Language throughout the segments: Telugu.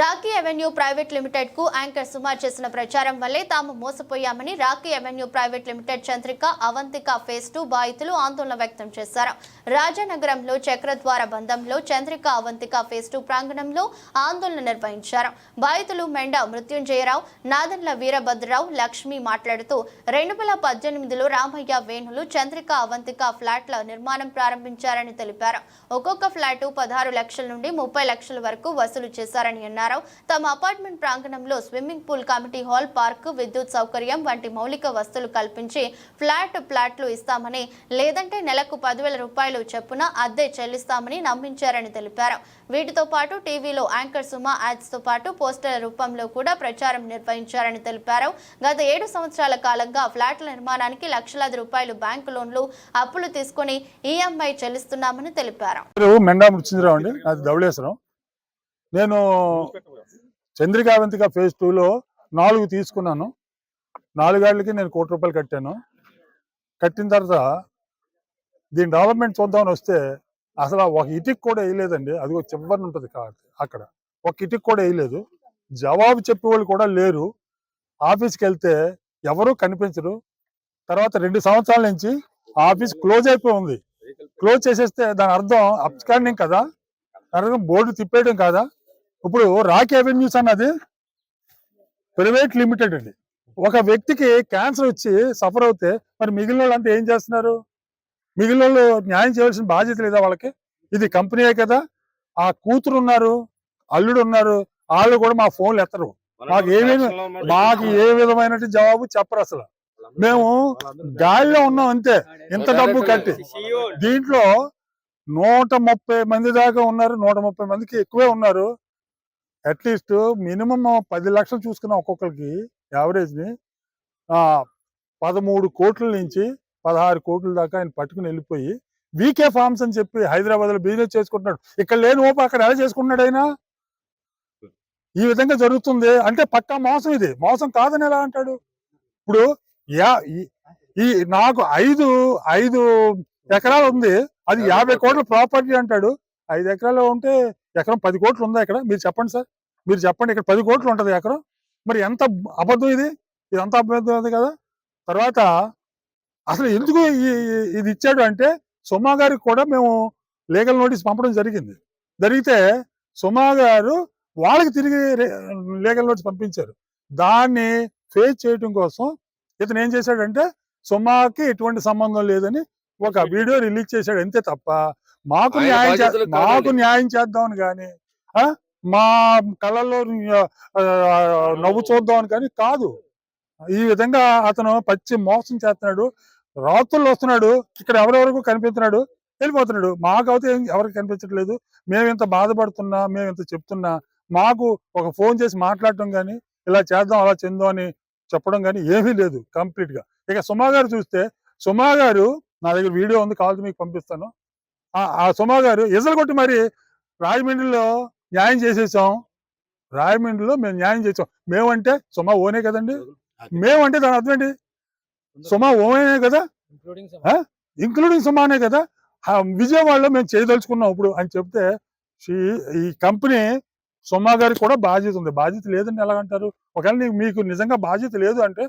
రాఖీ అవెన్యూ ప్రైవేట్ లిమిటెడ్కు యాంకర్ సుమార్ చేసిన ప్రచారం వల్లే తాము మోసపోయామని Rakhi avenue private limited Chandrika Avantika phase two బాధితులు ఆందోళన వ్యక్తం చేశారు. రాజానగరంలో చక్రద్వార బంధంలో చంద్రిక అవంతిక ఫేస్ టూ ప్రాంగణంలో ఆందోళన నిర్వహించారు. బాధితులు మెండ మృత్యుంజయరావు నాదన్ల వీరభద్రరావు లక్ష్మి మాట్లాడుతూ రెండు వేల పద్దెనిమిదిలో రామయ్య వేణులు చంద్రిక అవంతిక ఫ్లాట్ల నిర్మాణం ప్రారంభించారని తెలిపారు. ఒక్కొక్క ఫ్లాటు పదహారు లక్షల నుండి ముప్పై లక్షల వరకు వసూలు చేశారని అన్నారు. తమ అపార్ట్మెంట్ ప్రాంగణంలో swimming pool committee hall park విద్యుత్ సౌకర్యం వంటి మౌలిక వస్తువులు కల్పించి ఫ్లాట్ ప్లాట్లు ఇస్తామని లేదంటే నెలకు పదివేల రూపాయలు చొప్పున అద్దె చెల్లిస్తామని నమ్మించారని తెలిపారు. వీటితో పాటు టీవీలో యాంకర్ సుమ యాడ్స్తో పాటు పోస్టర్ల రూపంలో కూడా ప్రచారం నిర్వహించారని తెలిపారు. గత ఏడు సంవత్సరాల కాలంగా ఫ్లాట్ల నిర్మాణానికి లక్షలాది రూపాయలు బ్యాంకు లోన్లు అప్పులు తీసుకుని ఈఎంఐ చెల్లిస్తున్నామని తెలిపారు. నేను చంద్రికావంతిక ఫేజ్ టూలో నాలుగు తీసుకున్నాను. నాలుగేళ్ళకి నేను కోటి రూపాయలు కట్టాను. కట్టిన తర్వాత దీని డెవలప్మెంట్ చూద్దామని వస్తే అసలు ఒక ఇటుక్ కూడా వేయలేదండి. అది ఒక చివరిని ఉంటుంది కాబట్టి అక్కడ. ఒక ఇటుక్ కూడా వేయలేదు. జవాబు చెప్పేవాళ్ళు కూడా లేరు. ఆఫీస్కి వెళ్తే ఎవరూ కనిపించరు. తర్వాత రెండు సంవత్సరాల నుంచి ఆఫీస్ క్లోజ్ అయిపోయి ఉంది. క్లోజ్ చేసేస్తే దాని అర్థం అప్స్కాండింగ్ కదా? దాని అర్థం బోర్డు తిప్పేయడం కాదా? ఇప్పుడు రాక్ అవెన్యూస్ అన్నది ప్రైవేట్ లిమిటెడ్ అండి. ఒక వ్యక్తికి క్యాన్సర్ వచ్చి సఫర్ అవుతే మరి మిగిలిన వాళ్ళు అంతా ఏం చేస్తున్నారు? మిగిలిన వాళ్ళు న్యాయం చేయవలసిన బాధ్యత లేదా వాళ్ళకి? ఇది కంపెనీయే కదా. ఆ కూతురు ఉన్నారు అల్లుడు ఉన్నారు వాళ్ళు కూడా మా ఫోన్లు ఎత్తరు. మాకు ఏమీ- మాకు ఏ విధమైన జవాబు చెప్పరు అసలు. మేము గాలిలో ఉన్నాం అంతే. ఇంత డబ్బు కట్టి. దీంట్లో నూట ముప్పై మంది దాకా ఉన్నారు. నూట ముప్పై మందికి ఎక్కువే ఉన్నారు. అట్లీస్ట్ మినిమం పది లక్షలు చూసుకున్న ఒక్కొక్కరికి యావరేజ్ని ఆ పదమూడు కోట్ల నుంచి పదహారు కోట్ల దాకా ఆయన పట్టుకుని వెళ్ళిపోయి వీకే ఫార్మ్స్ అని చెప్పి హైదరాబాద్లో బిజినెస్ చేసుకుంటున్నాడు. ఇక్కడ లేని ఓపు అక్కడ ఎలా చేసుకుంటున్నాడు ఆయన? ఈ విధంగా జరుగుతుంది. అంటే పక్కా మోసం ఇది. మోసం కాదని ఎలా అంటాడు? ఇప్పుడు యా ఈ నాకు ఐదు ఐదు ఎకరాలు ఉంది. అది యాభై కోట్ల ప్రాపర్టీ అంటాడు. ఐదు ఎకరాలు ఉంటే ఎకరం పది కోట్లు ఉందా ఇక్కడ? మీరు చెప్పండి సార్. మీరు చెప్పండి ఇక్కడ పది కోట్లు ఉంటది ఎకరం. మరి ఎంత అబద్ధం ఇది? ఇది అంత అబద్ధం ఉంది కదా? తర్వాత అసలు ఎందుకు ఇది ఇచ్చాడు అంటే సుమా గారికి కూడా మేము లీగల్ నోటీస్ పంపడం జరిగింది. జరిగితే సుమా గారు వాళ్ళకి తిరిగి లీగల్ నోటీస్ పంపించారు. దాన్ని ఫేస్ చేయడం కోసం ఇతను ఏం చేశాడంటే సుమాకి ఎటువంటి సంబంధం లేదని ఒక వీడియో రిలీజ్ చేశాడు. అంతే తప్ప మాకు న్యాయం మాకు. న్యాయం చేద్దామని కానీ మా కళ్ళల్లో ఆ, నవ్వు చూద్దామని కానీ కాదు. ఈ విధంగా అతను పచ్చి మోసం చేస్తున్నాడు. రాత్రుల్లో వస్తున్నాడు. ఇక్కడ ఎవరెవరకు కనిపిస్తున్నాడు. వెళ్ళిపోతున్నాడు. మాకైతే ఎవరికి కనిపించట్లేదు. మేము ఇంత బాధపడుతున్నా మేము ఇంత చెప్తున్నా మాకు ఒక ఫోన్ చేసి మాట్లాడటం కానీ ఇలా చేద్దాం అలా చెందాం అని చెప్పడం కానీ ఏమీ లేదు కంప్లీట్గా ఇక సుమా గారు చూస్తే సుమా గారు నా దగ్గర వీడియో ఉంది కావాలి మీకు పంపిస్తాను. ఆ- ఆ సుమా గారు ఎజలు కొట్టి మరి రాజమండ్రిలో న్యాయం చేసేసాం. రాజమండ్రిలో మేము న్యాయం చేసాం. మేమంటే సుమా ఓనే కదండి? మేమంటే దాని అర్థం ఏంటి? సుమా ఓనే కదా? ఇంక్లూడింగ్ సుమానే కదా? ఆ విజయవాడలో మేము చేయదలుచుకున్నాం ఇప్పుడు అని చెప్తే ఈ కంపెనీ సుమా గారికి కూడా బాధ్యత ఉంది. బాధ్యత లేదని ఎలాగంటారు? ఒకవేళ మీకు నిజంగా బాధ్యత లేదు అంటే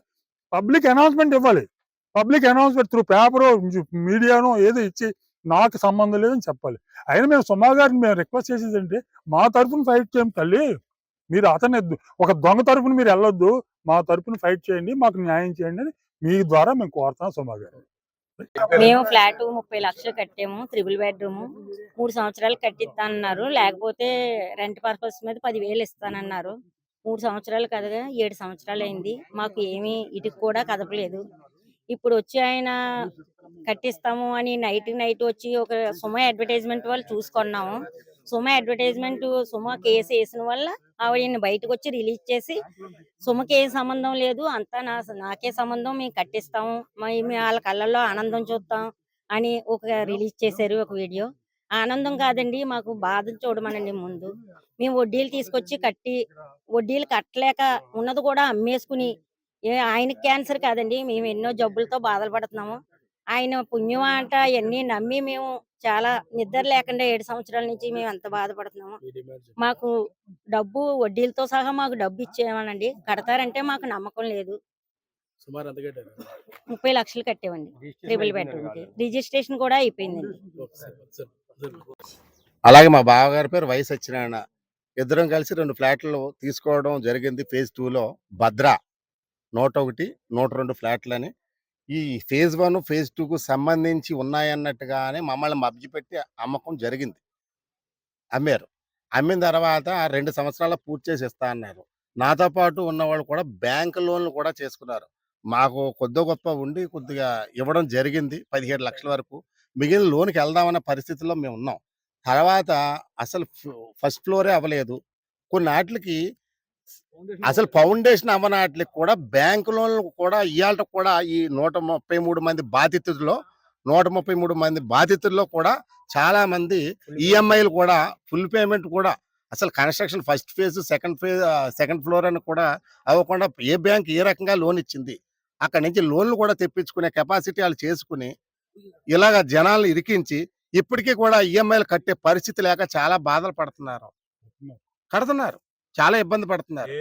పబ్లిక్ అనౌన్స్మెంట్ ఇవ్వాలి. పబ్లిక్ అనౌన్స్మెంట్ త్రూ పేపర్ మీడియాను ఏదో ఇచ్చి నాకు సంబంధం లేదని చెప్పాలి. అయినా మేము సుమా గారిని మేము రిక్వెస్ట్ చేసేది అంటే మా తరఫున ఫైట్ చేయం తల్లి. మీరు అతని ఒక దొంగ తరఫున మీరు వెళ్ళొద్దు. మా తరఫున ఫైట్ చేయండి. మాకు న్యాయం చేయండి అని మీ ద్వారా మేము కోరుతున్నాం సుమా గారు మేము ఫ్లాట్ ముప్పై లక్షలు కట్టాము. Triple bedroom. మూడు సంవత్సరాలు కట్టిస్తానన్నారు. లేకపోతే రెంట్ పర్పస్ మీద పదివేలు ఇస్తానన్నారు. మూడు సంవత్సరాలు కదగా ఏడు సంవత్సరాలు అయింది. మాకు ఏమీ ఇటుకు కూడా కదపలేదు. ఇప్పుడు వచ్చి ఆయన కట్టిస్తాము అని నైట్ నైట్ వచ్చి ఒక సుమ అడ్వర్టైజ్మెంట్ వాళ్ళు చూసుకున్నాము. సుమ అడ్వర్టైజ్మెంట్ సుమ కేసు వేసిన వల్ల ఆవిడ బయటకు వచ్చి రిలీజ్ చేసి సుమకి ఏ సంబంధం లేదు అంతా నా నాకే సంబంధం మేము కట్టిస్తాము మేము వాళ్ళ కళ్ళల్లో ఆనందం చూస్తాం అని ఒక రిలీజ్ చేశారు ఒక వీడియో. ఆనందం కాదండి మాకు బాధ చూడమనండి ముందు. మేము వడ్డీలు తీసుకొచ్చి కట్టి వడ్డీలు కట్టలేక ఉన్నది కూడా అమ్మేసుకుని ఏ ఆయన క్యాన్సర్ కాదండి. మేము ఎన్నో జబ్బులతో బాధలు పడుతున్నాము. ఆయన పుణ్యమాట అవన్నీ నమ్మి మేము చాలా నిద్ర లేకుండా ఏడు సంవత్సరాల నుంచి మేము ఎంత బాధపడుతున్నాము. మాకు డబ్బు వడ్డీలతో సహా మాకు డబ్బు ఇచ్చేయమనండి. కడతారంటే మాకు నమ్మకం లేదు. ముప్పై లక్షలు కట్టేవండి. ట్రిపుల్ బెడ్రూమ్కి. రిజిస్ట్రేషన్ కూడా అయిపోయిందండి. అలాగే మా బావగారి పేరు వై సత్యనారాయణ ఇద్దరం కలిసి రెండు ఫ్లాట్లు తీసుకోవడం జరిగింది ఫేజ్ టూలో. భద్ర. నూట ఒకటి నూట రెండు ఫ్లాట్లని ఈ ఫేజ్ వన్ ఫేజ్ టూకు సంబంధించి ఉన్నాయన్నట్టుగానే మమ్మల్ని మభ్యపెట్టి అమ్మకం జరిగింది. అమ్మారు. అమ్మిన తర్వాత రెండు సంవత్సరాలు పూర్తి చేసి ఇస్తా అన్నారు. నాతో పాటు ఉన్నవాళ్ళు కూడా బ్యాంక్ లోన్లు కూడా చేసుకున్నారు. మాకు కొద్ది గొప్ప ఉండి కొద్దిగా ఇవ్వడం జరిగింది పదిహేడు లక్షల వరకు. మిగిలిన లోన్కి వెళ్దామన్న పరిస్థితిలో మేము ఉన్నాం. తర్వాత అసలు ఫస్ట్ ఫ్లోరే అవ్వలేదు. కొన్ని వాటికి అసలు ఫౌండేషన్ అవ్వనాటికి కూడా బ్యాంకు లోన్లు కూడా ఇవాళ కూడా ఈ నూట ముప్పై మూడు మంది బాధితుల్లో నూట ముప్పై మూడు మంది బాధితుల్లో కూడా చాలా మంది ఈఎంఐలు కూడా ఫుల్ పేమెంట్ కూడా అసలు construction first phase second phase second floor అని కూడా అవ్వకుండా ఏ బ్యాంక్ ఏ రకంగా లోన్ ఇచ్చింది? అక్కడి నుంచి లోన్లు కూడా తెప్పించుకునే కెపాసిటీ వాళ్ళు చేసుకుని ఇలాగ జనాలు ఇరికించి ఇప్పటికీ కూడా ఈఎంఐలు కట్టే పరిస్థితి లేక చాలా బాధలు పడుతున్నారు. కడుతున్నారు. చాలా ఇబ్బంది పడుతున్నారు?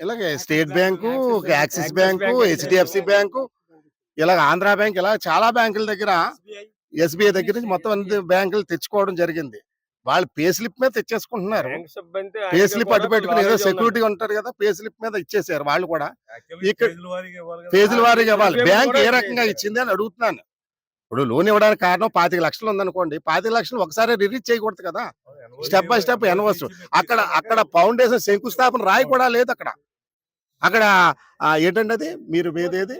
ఇలాగే state bank axis bank, HDFC bank ఇలాగ ఆంధ్ర బ్యాంక్ ఇలా చాలా బ్యాంకుల దగ్గర ఎస్బీఐ దగ్గర నుంచి మొత్తం అన్ని బ్యాంకులు తెచ్చుకోవడం జరిగింది. వాళ్ళు పే స్లిప్ మీద తెచ్చేసుకుంటున్నారు. పే స్లిప్ అడ్డు పెట్టుకుని ఏదో సెక్యూరిటీ ఉంటారు కదా పే స్లిప్ మీద ఇచ్చేసారు వాళ్ళు కూడా. ఇక్కడ- ఫేజుల వారీగా ఇవ్వాలి బ్యాంక్ ఏ రకంగా. ఇచ్చింది అని అడుగుతున్నాను. ఇప్పుడు లోన్ ఇవ్వడానికి కారణం పాతిక లక్షలు ఉందనుకోండి పాతిక లక్షలు ఒకసారి రిలీజ్ చేయకూడదు కదా. స్టెప్ బై స్టెప్ ఇచ్చి అక్కడ అక్కడ ఫౌండేషన్ శంకుస్థాపన రాయి కూడా లేదు అక్కడ. అక్కడ ఆ, ఏంటండి అది మీరు ఏదేది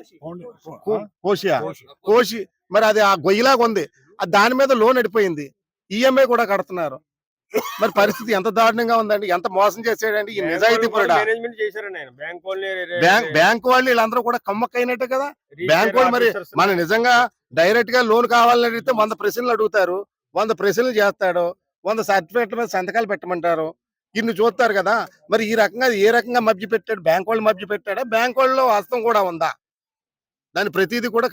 కోషియా? కోషి మరి అది ఆ గొయ్యిలాగా ఉంది. ఆ దాని మీద లోన్ అడిపోయింది ఈఎంఐ కూడా కడుతున్నారు. మరి పరిస్థితి ఎంత దారుణంగా ఉందండి? ఎంత మోసం చేసాడండి? ఈ బ్యాంక్ నిజాయితీ బ్యాంక్ వాళ్ళు వీళ్ళందరూ కూడా కమ్మక్కైనట్టే కదా? బ్యాంక్ వాళ్ళు మరి మన నిజంగా డైరెక్ట్గా లోన్ కావాలని అడిగితే వంద ప్రశ్నలు అడుగుతారు. వంద ప్రశ్నలు చేస్తాడు. వంద సర్టిఫికెట్ల మీద సంతకాలు పెట్టమంటారు. ఇన్ని చూస్తారు కదా మరి ఈ రకంగా ఏ రకంగా మభ్య పెట్టాడు? బ్యాంక్ వాళ్ళు మభ్య పెట్టాడా? బ్యాంక్ వాళ్ళలో హస్తం కూడా ఉందా? దాని ప్రతిదీ కూడా